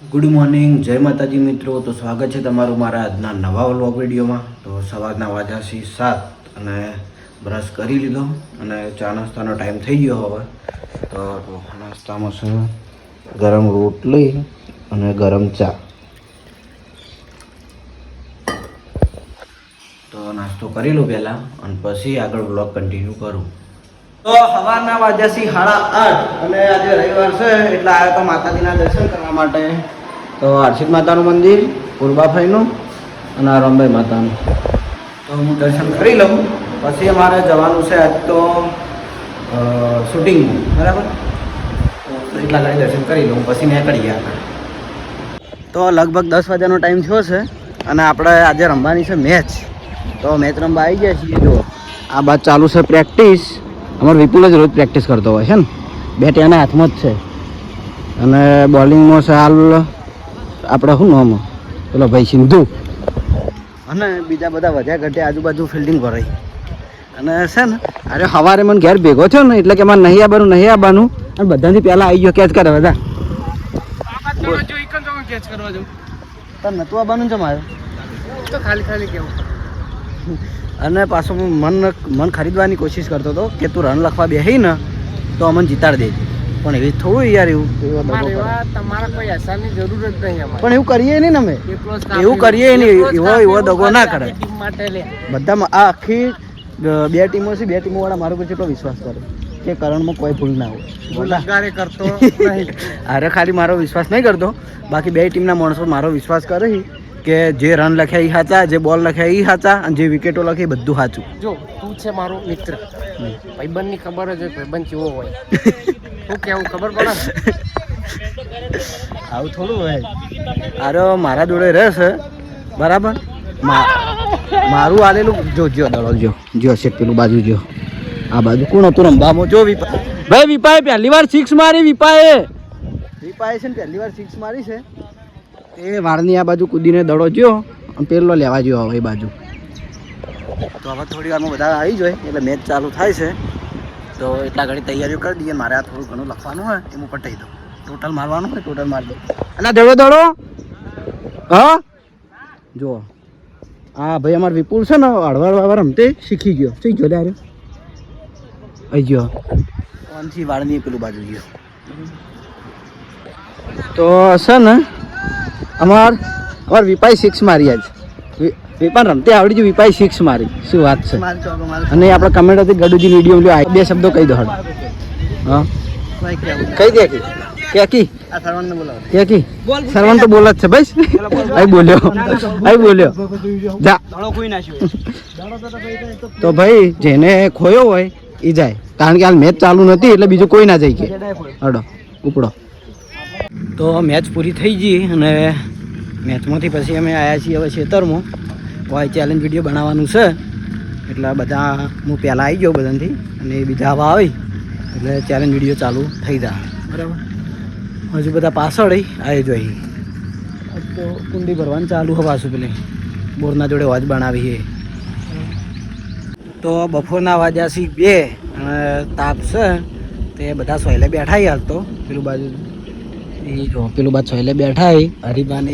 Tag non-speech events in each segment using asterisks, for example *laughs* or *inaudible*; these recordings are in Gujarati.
ગુડ મોર્નિંગ જય માતાજી મિત્રો. તો સ્વાગત છે તમારું મારા આજના નવા વ્લોગ વિડીયોમાં. તો સવારના વાગ્યા સાત અને બ્રશ કરી લીધો અને ચા નાસ્તાનો ટાઈમ થઈ ગયો હવે. તો નાસ્તામાં છે ગરમ રોટલી અને ગરમ ચા. તો નાસ્તો કરી લઉં પહેલાં અને પછી આગળ વ્લોગ કન્ટિન્યુ કરું. તો સવારના વાગ્યા છે સાડા આઠ અને આજે રવિવાર છે, એટલે આવ્યો તો માતાજીના દર્શન કરવા માટે. તો હર્ષિત માતાનું મંદિર પૂર્વાભાઈનું અને રામભાઈ માતાનું. તો હું દર્શન કરી લઉં. પછી અમારે જવાનું છે આજ તો શૂટિંગનું બરાબર? એટલા ઘડી દર્શન કરી લઉં, પછી મેં કરી તો લગભગ દસ વાગ્યાનો ટાઈમ થયો છે અને આપણે આજે રમવાની છે મેચ તો મેચ રમવા આવી ગયા છીએ. જો, આ બાદ ચાલુ છે પ્રેક્ટિસ અમારો વિપુલ જ રોજ પ્રેક્ટિસ કરતો હોય છે ને. બેટ એના હાથમાં જ છે. અને બોલિંગમાં છે હાલ આપણે શું નામ? પેલો ભાઈ સિંધુ. અને બીજા બધા વધ્યા ઘટે આજુબાજુ ફિલ્ડિંગ ભરાઈ. અને છે ને અરે સવારે મને ઘેર ભેગો થયો ને એટલે કે મારે નહીં આવવાનું નહીં આવવાનું અને બધાથી પહેલાં આવી ગયો કેચ કરે બધા તને નતું આવવાનું છે મારે તો ખાલી ખાલી કેવું? અને પાછો હું મન મન ખરીદવાની કોશિશ કરતો હતો કે તું રન લખવા બેસી ને તો અમને જીતાડી દેજે. પણ એવી થોડું યાર એવું કરે. પણ એવું કરીએ નહીં અમે. એવું કરીએ નહીં, એવો- એવો દગો ના લે. બધામાં આ આખી બે ટીમો છે બે ટીમો વાળા મારો પર કેટલો વિશ્વાસ કરે કે કરણમાં કોઈ ભૂલ ના હોય. કરતો *laughs* અરે ખાલી મારો વિશ્વાસ નહીં કરતો. બાકી બે ટીમના માણસો મારો વિશ્વાસ કરે છે. કે જે રન લખ્યા એ સાચા જે બોલ લખ્યા એ સાચા અને જે વિકેટો લખી બધું સાચું. જો તું છે મારો મિત્ર. ભાઈબંધની ખબર જ હોય ભાઈબંધ કેવો હોય. *laughs* શું કેવું ખબર પડે આવું થોડું હોય. અરે મારા જોડે રહેશે. બરાબર? મા- મારું આલેલું જો જો દડો જો જો છે પેલું બાજુ જો. આ બાજુ કોણ હતું? રમવામાં જો વિપા ભાઈ વિપાએ પહેલી વાર સિક્સ મારી વિપાએ. વિપાએ છે ને પહેલી વાર સિક્સ મારી છે. એ વાળની આ બાજુ કૂદીને દડો જ્યો અને પેલો લેવા જ્યો હવે એ બાજુ. તો હવે થોડી વારમાં બધા આવી જાય એટલે મેચ ચાલુ થાય છે. તો એટલા ઘડી તૈયારીઓ કરી દઈએ. મારે આ થોડું ઘણું લખવાનું હોય એ હું પટાઈ દઉં. ટોટલ મારવાનું હોય ટોટલ મારી દઉં. એટલે દડો દડો? હા? જુઓ. આ ભાઈ અમારે વિપુલ છે ને હળવાર વાળવાર રમતે શીખી ગયો. શીખ ગયો ડાયરે આવી ગયો. પાંચથી વાળની પેલું બાજુ ગયો. તો છે ને અમાર અમાર વિપાઈ સિક્સ મારી આજ. વિ- વિપાન રમતે આવડી છે વિપાઈ સિક્સ મારી. શું વાત છે? અને આપણા કમેન્ટ હતી ગડુજી વીડિયો લ્યો બે શબ્દો કહી દો હળ હા? કહી દે કી. કે? કી? કેકી સરવણ તો બોલ જ છે ભાઈ. આઈ બોલ્યો. આઈ બોલ્યો. જા. તો ભાઈ જેને ખોયો હોય એ જાય. કારણ કે હાલ મેચ ચાલુ નથી એટલે બીજું કોઈ ના જાય કે. હડો ઉપડો. તો મેચ પૂરી થઈ ગઈ અને મેચમાંથી પછી અમે આવ્યા છીએ હવે ખેતરમાં. વાય ચેલેન્જ વીડિયો બનાવવાનું છે. એટલે બધા હું પહેલાં આવી ગયો બધાથી અને બીજા આવા આવી. એટલે ચેલેન્જ વીડિયો ચાલુ થઈ જાય બરાબર. હજુ બધા પાછળ આવી જોઈ તો કુંડી ભરવાનું ચાલુ હવે પાછું પેલી. બોરના જોડે વાજ બનાવીએ તો બપોરના વાગ્યા સી બે અને તાપ છે. તે બધા સોયલે બેઠા હાલ તો. પેલું બાજુ એ જો પેલું બેઠા સોયલે બેઠા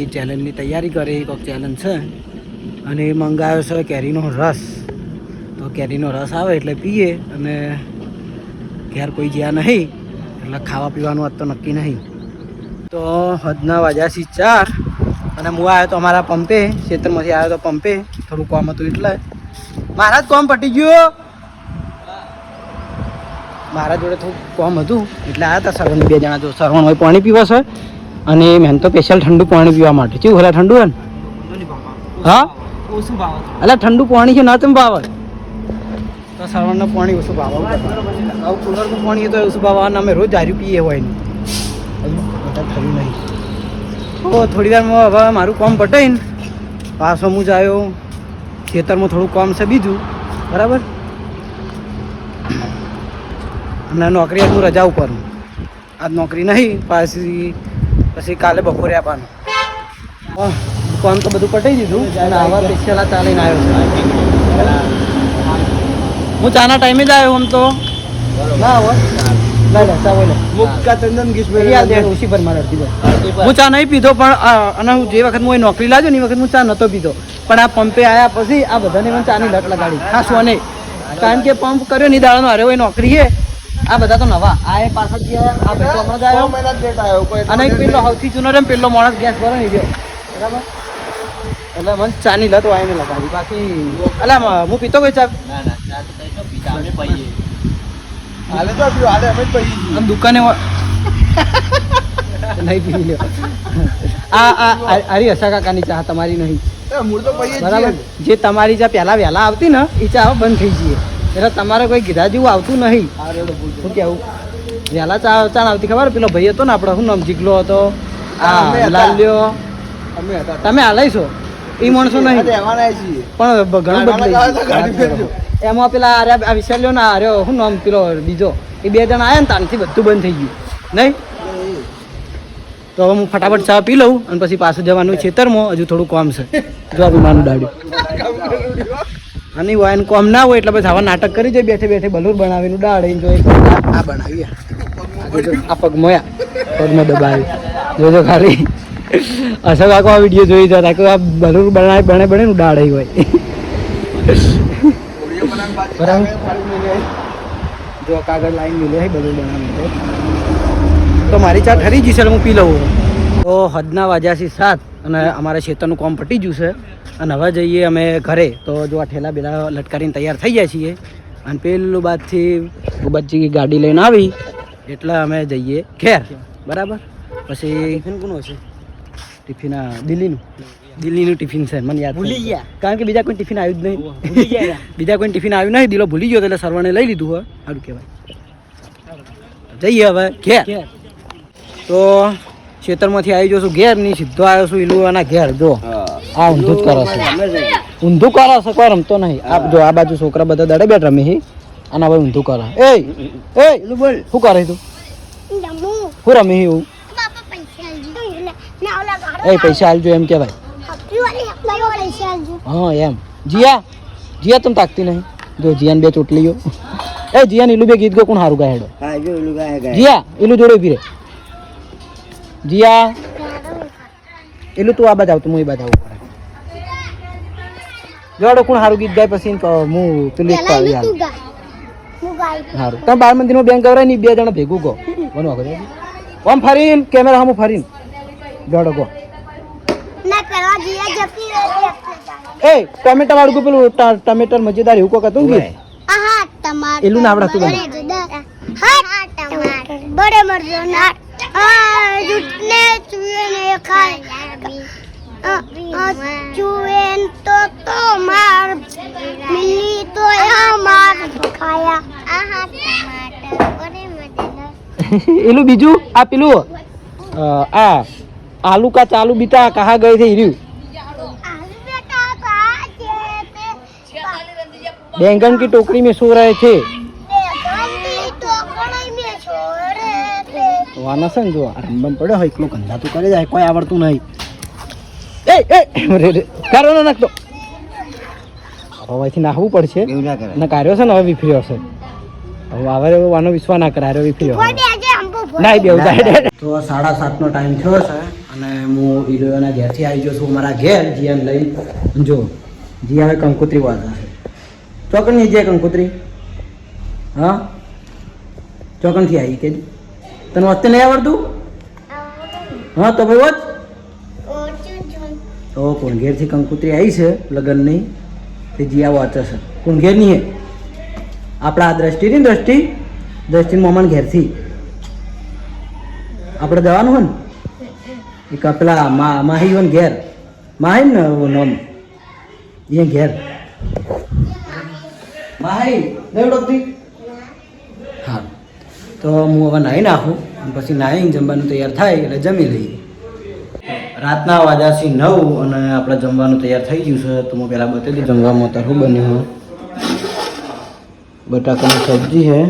એ ચેલેન્જની તૈયારી કરે કોઈક ચેલેન્જ છે. અને એ મંગાવ્યો છે કેરીનો રસ. તો કેરીનો રસ આવે એટલે પીએ અને ઘેર કોઈ જ્યાં નહીં, એટલે ખાવા પીવાનું આજ તો નક્કી નહીં. તો હદના વાજાસી ચાર, અને હું આવ્યો તો અમારા પંપે ખેતરમાંથી આવ્યો તો પંપે, થોડું કોમ હતું એટલે. મારા જ કોમ પટી ગયો. મારા જોડે થોડું કોમ હતું, એટલે આવ્યા હતા સરવણ બે જણા જો. સરવણ હોય પાણી પીવા છે અને મેં તો સ્પેશિયલ ઠંડુ પાણી પીવા માટે. કેવું ભલા ઠંડુ હે ને? હા? ભાવ એટલે ઠંડુ પાણી છે, ના તમે ભાવે. તો સરવણનું પાણી ઓછું ભાવ આવું કુલરનું પાણી તો ઓછું ભાવવાનું અમે રોજ દારૂ પીએ હોય ને. થયું નહીં. તો થોડી વારમાં હવે મારું કામ પટાઈને પાછો હું જ આવ્યો. ખેતરમાં થોડું કામ છે બીજું. બરાબર? હમણાં નોકરી હતું રજા ઉપર આજ નોકરી નહીં પાછી પછી કાલે બપોરે આપવાનું. હા, કામ તો બધું પટાઈ દીધું અને આવા સ્પેશિયલ ચાલીને આવ્યો છે. હું ચાના ટાઈમે જ આવ્યો આમ તો. ના હું. ચા નહીં પીધો પણ અને હું જે વખત હું નોકરી લાગ્યો ને એ વખત હું ચા નતો પીધો. પણ આ પંપે આવ્યા પછી આ બધાને મને ચાની લટ લગાડી. ખાસ મને કારણ કે પંપ કર્યો ની દાડાનો અરે હોય નોકરી છે આ બધા તો નવા. આ એ પાછળ જે આ ભાઈ તો હમણાં જ આવ્યો. મહિના લેટ આવ્યો કોઈ અને એક પેલો સૌથી જૂનો રે પેલો માણસ ગેસ ભરો નહીં એ બરાબર? એટલે મને ચાની લત વાઈને લગાવી બાકી અલા હું પીતો કોઈ ચા? હાલે તો પીવો, હાલે અમે આમ દુકાને નહીં પી લ્યો આ આ હસા કાકાની ચા તમારી નહીં. મૂળ તો બરાબર? જે તમારી ચા પહેલા વહેલા આવતી ને એ ચા બંધ થઈ જઈએ. એટલે તમારે કોઈ કીધા જેવું આવતું નહીં. શું કેવું? વહેલા ચા ચા આવતી ખબર? પેલો ભાઈ હતો ને આપણે શું નામ? જીગલો હતો. હા, આ. લાલ્યો. તમે હાલાઈશો એ માણસો નહીં. આ પણ ઘણું ફેરજો. એમાં પેલા આર્યા આ વિશાલ્યો ને આર્યો શું નામ પેલો બીજો? એ બે જણા આવ્યા ને તાનથી બધું બંધ થઈ ગયું. નહીં? તો હવે હું ફટાફટ ચા પી લઉં અને પછી પાછું જવાનું છેતરમાં હજુ થોડું કામ છે. જો અભિમાનું દાડ્યું અને વાયન કોમ ના હોય એટલે પછી આવા નાટક કરી જાય, બેઠે બેઠે બલૂર બનાવીને દાડે જો એક આ બનાવી આ. આ જો આ. પગ મોયા પગમાં દબાવી. જોજો ખાલી. અસર આખો આ વીડિયો જોઈ જતા કે આ બલૂર બનાવી બને બને નું આવી હોય. જો કાગળ લાઈન મિલે બધું બનાવી તો મારી ચા ઠરી જશે હું પી લઉં. તો હદના વાજ્યા છે સાત. અને અમારે ખેતરનું કામ પટી ગયું છે. અને હવે જઈએ અમે ઘરે. તો જો આ ઠેલા બેલા લટકારીને તૈયાર થઈ જાય છીએ. અને પેલું બાદથી બચ્ચી ગાડી લઈને આવી. એટલે અમે જઈએ ઘેર. બરાબર? પછી ટિફિન કોનું હશે? ટિફિન દિલ્હીનું. દિલ્હીનું ટિફિન છે મને યાદ ભૂલી ગયા. કારણ કે બીજા કોઈ ટિફિન આવ્યું જ નહીં. ભૂલી ગયા *laughs* બીજા કોઈ ટિફિન આવ્યું નહીં. દિલો ભૂલી ગયો એટલે સર્વણે લઈ લીધું હોય. સારું કહેવાય. જઈએ હવે ઘેર. તો ખેતરમાંથી આવી જશું ઘેર નહીં સીધો આવ્યો છું ઇલુવાના ઘેર જો. આ ઊંધું જ કરો છે. ઊંધું કરો છે કોઈ રમતો નહીં. આ જો આ બાજુ છોકરા બધા દડે બેઠ રમે છે અને હવે ઊંધું કરે. એ એ બોલ. શું કરે તું? શું રમે છે એવું એ પૈસા આલજો એમ કે ભાઈ હા એમ. જીયા જીયા તમે તાકતી નહીં. જો જીયાન બે ચોટલીઓ. એ જીયાન ઈલુ બે ગીત ગો કોણ સારું ગાય હેડો? ગાય ગાય. જીયા ઈલુ જોડે ઊભી રે. જીયા. એટલું તું આ બાજ આવતું હું એ બધા આવું જોડો કોણ સારું ગીત ગાય પછી હું પેલી પાડી સારું તમે બાળ મંદિરમાં બેંક ગવરાય ને બે જણા ભેગું ગો. બનો આગળ ઓમ ફરીન કેમેરા સામું ફરીન. જોડો ગો. એ ટમેટા વાળું પેલું ટમેટર મજેદાર એવું કોક હતું ને ગીત? એલું ના આવડતું તને? બડે મરજો ના. જૂઠને ચૂને ખાય અ, અ, ચૂએન તો તો માર મિલી તો માર ખાયા આહા ટમાટર બડે મજેદાર એલું બીજું આ પેલું અ, આ આલુ કા ચાલુ બીતા કહા ગઈ થઈ રહ્યું આલુ બેટા કાચે તે बैंगन की टोकरी में सो रहे थे વાના છે ને જો આ રંબમ પડ્યો હોય એકલો ગંધા તું કરે જાય કોઈ આવડતું નહીં. એ એ રે રે કારો ના નાખતો. હવાથી નાહવું પડશે. એવું ના કરાય. છે ને હવે વિફર્યો છે. હવે આવે વાનો વિશ્વા ના કરાયો વિફર્યો ના બે તો સાડા સાતનો ટાઈમ થયો છે અને હું હિરોના ઘેરથી આવી ગયો છું મારા ઘેર જીયાને લઈ. જો જીયા હવે કંકોત્રી વાળા છે. ચોકનની જે કંકોત્રી હા? ચોકનથી આવી કે તને વાંચતે નહીં આવડતું? હા, તો ભાઈ વાંચ. તો કુણઘેરથી કંકુત્રી આવી છે, લગ્નની? તે જીયા વાંચે છે. કુણઘેરની હે? આપણા આ દ્રષ્ટિની દ્રષ્ટિ? દ્રષ્ટિ મોમન ઘેરથી. આપણે જવાનું હોય ને? એક પેલા માહી હોય ઘેર. માહી ને નામ. એ ઘેર. માહી દેવડોકથી તો હું હવે નાહી નાખું પછી નાહીને જમવાનું તૈયાર થાય એટલે જમી લઈએ. રાતના વાજાથી નવ અને આપણે જમવાનું તૈયાર થઈ ગયું છે, તો હું પહેલાં બતાવી દઉં જમવામાં અત્યારે શું બન્યું બટાકાની સબ્જી છે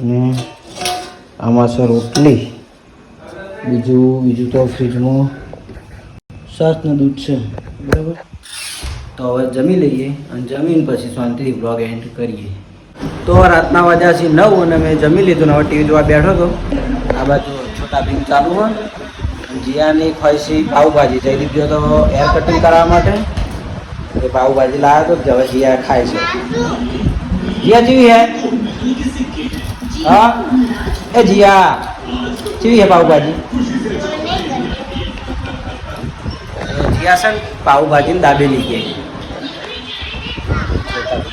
અને આમાં છે રોટલી. બીજું બીજું તો ફ્રીજમાં સાસનું દૂધ છે. બરાબર? તો હવે જમી લઈએ અને જમીન પછી શાંતિથી બ્લોગ એન્ડ કરીએ. તો રાતના વાગ્યા છે નવ અને મેં જમી લીધું હવે ટીવી જોવા બેઠો હતો આ બાજુ છોટા ભીમ ચાલુ હોય. જીયાની ખોઈશી પાઉભાજી જઈ દીધો તો હેર કટિંગ કરવા માટે. એ પાઉભાજી લાવ્યો હતો હવે જીયા ખાય છે. જીયા જીવી હે? હા? એ જીયા. જીવી હે પાઉભાજી? જીયા છે પાઉભાજી ને દાબેલી ગઈ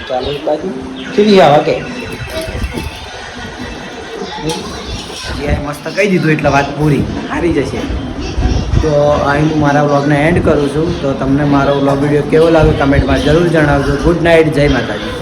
ચાલુ બાજુ હે કે મસ્ત કહી દીધું એટલે વાત પૂરી. હારી જશે. તો અહીં હું મારા વ્લોગને એન્ડ કરું છું. તો તમને મારો વ્લોગ વીડિયો કેવો લાગ્યો કમેન્ટમાં જરૂર જણાવજો. ગુડ નાઇટ જય માતાજી.